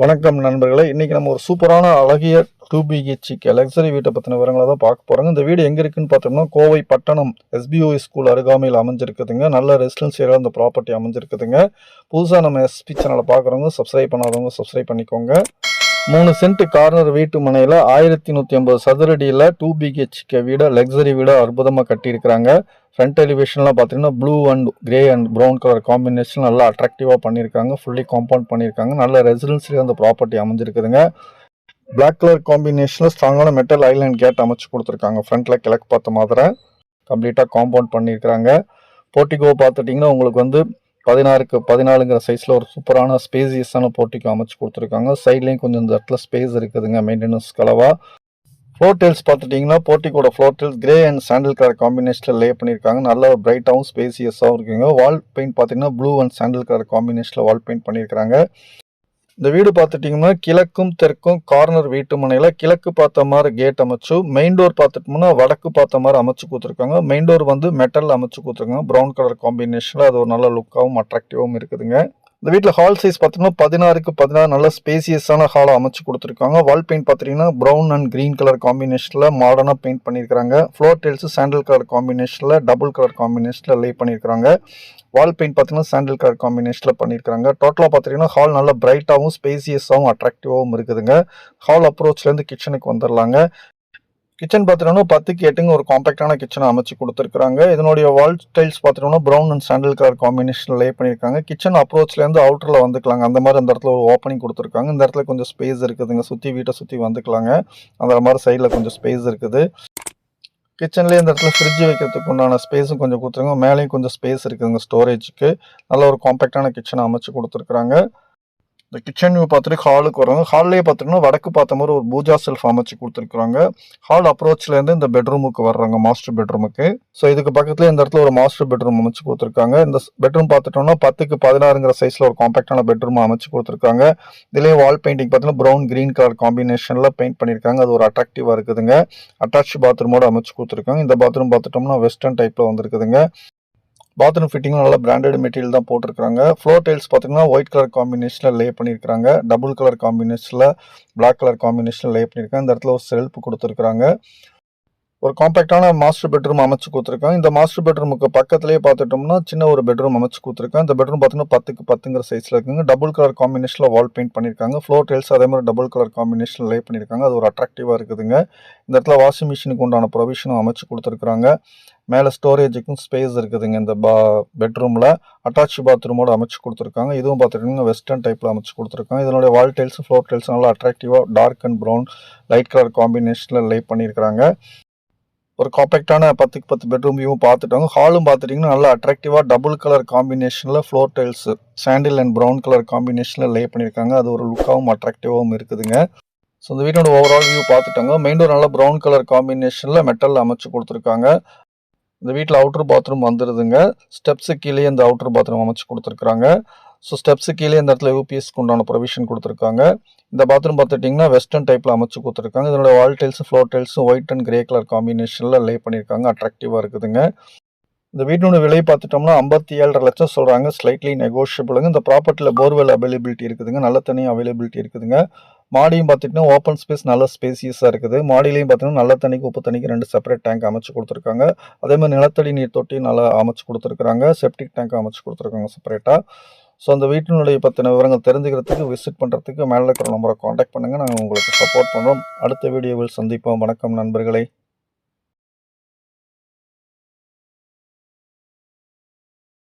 வணக்கம் நண்பர்களே. இன்றைக்கி நம்ம ஒரு சூப்பரான அழகிய டூ பிஹெச்சிக்கு லக்ஸரி வீட்டை பற்றின விவரங்களை தான் பார்க்க போகிறோங்க இந்த வீடு எங்கே இருக்குன்னு பார்த்தோம்னா கோவை பட்டணம் எஸ்பிஓ ஸ்கூல் அருகாமையில் அமைஞ்சிருக்குதுங்க. நல்ல ரெசிடென்ஸ் ஏரியா ப்ராப்பர்ட்டி அமைஞ்சிருக்குதுங்க. புதுசாக நம்ம எஸ்பி சேனலை பார்க்குறவங்க சப்ஸ்கிரைப் பண்ணாதவங்க சப்ஸ்கிரைப் பண்ணிக்கோங்க. மூணு சென்ட் கார்னர் வீட்டு மனையில் ஆயிரத்தி நூற்றி ஐம்பது சதுரடியில் டூ பிஹெச்கே வீடை லக்ஸரி வீடை அற்புதமாக கட்டியிருக்கிறாங்க. ஃப்ரண்ட் எலிவேஷன்லாம் பார்த்தீங்கன்னா blue and grey and brown colour combination நல்லா அட்ராக்டிவாக பண்ணியிருக்காங்க ஃபுல்லி காம்பவுண்ட் பண்ணியிருக்காங்க. நல்ல ரெசிடென்சியில் அந்த ப்ராப்பர்ட்டி அமைஞ்சிருக்குதுங்க. பிளாக் கலர் காம்பினேஷனில் ஸ்ட்ராங்கான மெட்டல் ஐலண்ட் கேட் அமைச்சு கொடுத்துருக்காங்க. ஃப்ரண்ட்டில் கிழக்கு பார்த்த மாதிரி கம்ப்ளீட்டாக காம்பவுண்ட் பண்ணியிருக்கிறாங்க. போர்ட்டிகோ பார்த்துட்டிங்கன்னா உங்களுக்கு வந்து பதினாறுக்கு பதினாலுங்கிற சைஸில் ஒரு சூப்பரான ஸ்பேசியஸான போட்டிக்கு அமைச்சு கொடுத்துருக்காங்க. சைட்லேயும் கொஞ்சம் இந்த இடத்துல ஸ்பேஸ் இருக்குதுங்க மெயின்டெனன்ஸ் கலவாக ஃப்ளோர் டெயில்ஸ் பார்த்துட்டிங்கன்னா போர்ட்டிக்கோட floor tiles grey and sandal colour காம்பினேஷனில் லே பண்ணியிருக்காங்க. நல்ல பிரைட்டாகவும் ஸ்பேசியஸாகவும் இருக்குங்க. வால் பெயிண்ட் பார்த்தீங்கன்னா ப்ளூ அண்ட் சாண்டில் கலர் காம்பினேஷனில் வால் பெயிண்ட் பண்ணியிருக்காங்க இந்த வீடு பார்த்துட்டிங்கன்னா கிழக்கும் தெற்கும் கார்னர் வீட்டு மனையில் கிழக்கு பார்த்த மாதிரி கேட் அமைச்சு மெயின் டோர் பார்த்துட்டோம்னா வடக்கு பார்த்த மாதிரி அமைச்சு கொடுத்துருக்காங்க. மெயின் டோர் வந்து மெட்டல் அமைச்சு கொடுத்துருக்காங்க. ப்ரௌன் கலர் காம்பினேஷனில் அது ஒரு நல்ல லுக்காகவும் அட்ராக்டிவாகவும் இருக்குதுங்க. இந்த வீட்டில் ஹால் சைஸ் பார்த்தீங்கன்னா பதினாறுக்கு பதினாறு நல்ல ஸ்பேசியஸான ஹாலை அமைச்சு கொடுத்துருக்காங்க. வால் பெயிண்ட் பார்த்தீங்கன்னா ப்ரௌன் அண்ட் க்ரீன் கலர் காம்பினேஷனில் மாடர்னாக பெயிண்ட் பண்ணியிருக்காங்க ஃப்ளோர் டைல்ஸ் சாண்டில் கலர் காம்பினேஷனில் டபுள் கலர் காம்பினேஷனில் லே பண்ணியிருக்காங்க வால் பெயிண்ட் பார்த்தீங்கன்னா சாண்டில் கலர் காம்பினேஷனில் பண்ணியிருக்காங்க டோட்டலாக பார்த்தீங்கன்னா ஹால் நல்லா பிரைட்டாகவும் ஸ்பேசியஸாகவும் அட்ராக்டிவாகவும் இருக்குதுங்க. ஹால் அப்ரோச்லேருந்து கிச்சனுக்கு வந்துடலாங்க கிச்சன் பார்த்துட்டோம்னா பத்துக்கு எட்டுங்க ஒரு காம்பாக்டான கிச்சனை அமைச்சு கொடுத்துருக்காங்க இதனுடைய வால் டைல்ஸ் பார்த்துட்டோம்னா brown and sandal colour combination lay பண்ணியிருக்காங்க கிச்சன் அப்ரோச்லேருந்து அவுட்டரில் வந்துக்கலாங்க. அந்த மாதிரி அந்த இடத்துல ஒரு ஓப்பனிங் கொடுத்துருக்காங்க. இந்த இடத்துல கொஞ்சம் ஸ்பேஸ் இருக்குதுங்க. சுற்றி வீட்டை சுற்றி வந்துக்கலாங்க. அந்த மாதிரி சைடில் கொஞ்சம் ஸ்பேஸ் இருக்குது. கிச்சன்லேயே இந்த இடத்துல ஃப்ரிட்ஜ் வைக்கிறதுக்கு உண்டான ஸ்பேஸும் கொஞ்சம் கொடுத்துருங்க மேலேயும் கொஞ்சம் ஸ்பேஸ் இருக்குதுங்க ஸ்டோரேஜுக்கு நல்ல ஒரு காம்பாக்டான கிச்சனை அமைச்சு கொடுத்துருக்குறாங்க. இந்த கிச்சன் வியூ பார்த்துட்டு ஹாலுக்கு வராங்க ஹால்லேயே பார்த்துட்டோம்னா வடக்கு பார்த்த மாதிரி ஒரு பூஜா செல்ஃப் அமைச்சு கொடுத்துருக்குறாங்க. ஹால் அப்ரோச்லேருந்து இந்த பெட்ரூமுக்கு வர்றாங்க மாஸ்டர் பெட்ரூமுக்கு ஸோ இதுக்கு பக்கத்துல இந்த இடத்துல ஒரு மாஸ்டர் பெட்ரூம் அமைச்சு கொடுத்துருக்காங்க. இந்த பெட்ரூம் பார்த்துட்டோம்னா பத்துக்கு பதினாறுங்கிற சைஸில் ஒரு காம்பேக்டான பெட்ரூம் அமைச்சு கொடுத்துருக்காங்க. இதுலேயே வால் பெயிண்டிங் பார்த்தீங்கன்னா ப்ரௌன் கிரீன் கலர் காம்பினேஷனில் பெயிண்ட் பண்ணியிருக்காங்க. அது ஒரு அட்ராக்டிவாக இருக்குதுங்க. அட்டாச் பாத்ரூமோட அமைச்சு கொடுத்துருக்காங்க. இந்த பாத்ரூம் பார்த்துட்டோம்னா வெஸ்டர்ன் டைப்பில் வந்துருக்குதுங்க. பாத்ரூம் ஃபிட்டிங் நல்லா பிராண்டட் மெட்டீரியல் தான் போட்டிருக்காங்க ஃப்ளோர் டைல்ஸ் பார்த்தீங்கன்னா ஒயிட் கலர் காம்பினேஷனில் லே பண்ணியிருக்காங்க டபுள் கலர் காம்பினேஷனில் பிளாக் கலர் காம்பினேஷனில் லே பண்ணியிருக்காங்க. இந்த இடத்துல ஒரு செல்ஃப் கொடுத்துருக்காங்க ஒரு காம்பேக்டான மாஸ்டர் பெட்ரூம் அமைச்சு கொடுத்துருக்காங்க இந்த மாஸ்டர் பெட்ரூமுக்கு பக்கத்துலேயே பார்த்துட்டோம்னா சின்ன ஒரு பெட்ரூம் அமைச்சு கொடுத்துருக்காங்க இந்த பெட்ரூம் பார்த்தீங்கன்னா பத்துக்கு பத்துங்கிற சைஸில் இருக்குங்க. டபுள் கலர் காம்பினேஷனில் வால் பெயிண்ட் பண்ணியிருக்காங்க. ஃப்ளோர் டைல்ஸ் அதே மாதிரி டபுள் கலர் காம்பினேஷனில் லே பண்ணியிருக்காங்க. அது ஒரு அட்ராக்டிவாக இருக்குதுங்க. இந்த இடத்துல வாஷிங் மிஷினுக்கு உண்டான ப்ரொவிஷனும் அமைச்சு கொடுத்துருக்குறாங்க. மேலே ஸ்டோரேஜுக்கும் ஸ்பேஸ் இருக்குதுங்க இந்த பா பெட்ரூமில் அட்டாச் பாத்ரூமோட அமைச்சு கொடுத்துருக்காங்க. இதுவும் பார்த்துட்டிங்கன்னா வெஸ்டர்ன் டைப்பில் அமைச்சு கொடுத்துருக்காங்க. இதனுடைய வால் டைல்ஸ் ஃப்ளோர் டைல்ஸ் நல்லா அட்ராக்டிவாக dark and brown light colour காம்பினேஷனில் லே பண்ணியிருக்கிறாங்க. ஒரு காம்பேக்டான பத்துக்கு பத்து பெட்ரூம் வியூவும் பார்த்துட்டாங்க ஹாலும் பார்த்துட்டிங்கன்னா நல்லா அட்ராக்டிவாக டபுள் கலர் காம்பினேஷனில் floor tiles sandal and brown colour காம்பினேஷனில் லே பண்ணியிருக்காங்க. அது ஒரு லுக்காகவும் அட்ராக்டிவாகவும் இருக்குதுங்க. ஸோ இந்த வீட்டோட ஓவரால் வியூ பார்த்துட்டாங்க. மெயின் டோர் நல்லா ப்ரௌன் கலர் காம்பினேஷனில் மெட்டலில் அமைச்சு கொடுத்துருக்காங்க. இந்த வீட்டில் அவுட்டர் பாத்ரூம் வந்துடுதுங்க ஸ்டெப்ஸு கீழே இந்த அவுட்டர் பாத்ரூம் அமைச்சு கொடுத்துருக்குறாங்க. ஸோ ஸ்டெப்ஸு கீழே இந்த இடத்துல யூபிஎஸ்க்கு உண்டான ப்ரொவிஷன் கொடுத்துருக்காங்க. இந்த பாத்ரூம் பார்த்துட்டிங்கன்னா வெஸ்டர்ன் டைப்பில் அமைச்சு கொடுத்துருக்காங்க. இதனோட வால் டைல்ஸும் ஃப்ளோர் டைல்ஸும் ஒயிட் அண்ட் கிரே கலர் காம்பினேஷனில் லே பண்ணியிருக்காங்க. அட்ராக்டிவாக இருக்குதுங்க. இந்த வீட்டோட விலை பார்த்துட்டோம்னா ஐம்பத்தி ஏழரை லட்சம் சொல்கிறாங்க ஸ்லைட்லி நெகோஷியபிளுங்க இந்த ப்ராப்பர்ட்டியில் போர்வெல் அவைலபிலிட்டி இருக்குதுங்க. நல்ல தண்ணி அவைலபிலிட்டி இருக்குதுங்க. மாடியும் பார்த்துட்டிங்கன்னா ஓப்பன் ஸ்பேஸ் நல்ல ஸ்பேசியஸாக இருக்குது. மாடியிலையும் பார்த்தீங்கன்னா நல்ல தண்ணிக்கு உப்பு தண்ணிக்கு ரெண்டு செப்பரேட் டேங்க் அமைச்சு கொடுத்துருக்காங்க. அதே மாதிரி நிலத்தடி நீர் தொட்டி நல்லா அமைச்சு கொடுத்துருக்காங்க செப்டிக் டேங்க் அமைச்சு கொடுத்துருக்காங்க செப்பரேட்டாக ஸோ அந்த வீட்டினுடைய பற்றின விவரங்கள் தெரிஞ்சுக்கிறதுக்கு விசிட் பண்ணுறதுக்கு மேலே இருக்கிற நம்பரை காண்டாக்ட் பண்ணுங்கள் நாங்கள் உங்களுக்கு சப்போர்ட் பண்ணுறோம் அடுத்த வீடியோவில் சந்திப்போம். வணக்கம் நண்பர்களே.